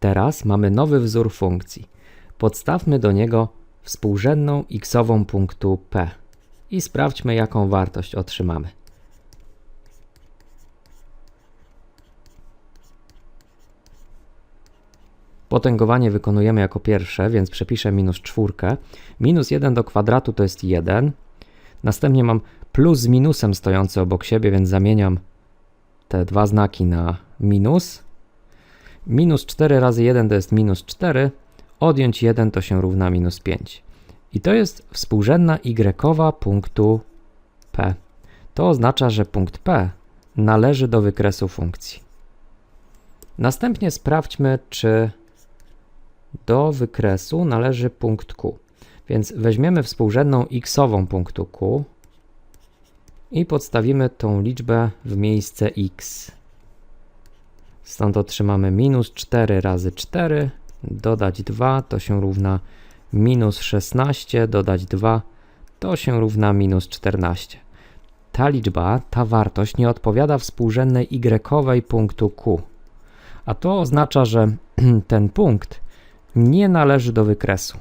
Teraz mamy nowy wzór funkcji. Podstawmy do niego współrzędną xową punktu p i sprawdźmy, jaką wartość otrzymamy. Potęgowanie wykonujemy jako pierwsze, więc przepiszę minus czwórkę. Minus 1 do kwadratu to jest 1. Następnie mam plus z minusem stojący obok siebie, więc zamieniam te dwa znaki na minus. Minus 4 razy 1 to jest minus 4. Odjąć 1 to się równa minus 5. I to jest współrzędna y punktu p. To oznacza, że punkt p należy do wykresu funkcji. Następnie sprawdźmy, czy do wykresu należy punkt q. Więc weźmiemy współrzędną xową punktu q i podstawimy tą liczbę w miejsce x. Stąd otrzymamy minus 4 razy 4, dodać 2 to się równa minus 16, dodać 2 to się równa minus 14. Ta liczba, ta wartość nie odpowiada współrzędnej y punktu q. A to oznacza, że ten punkt nie należy do wykresu.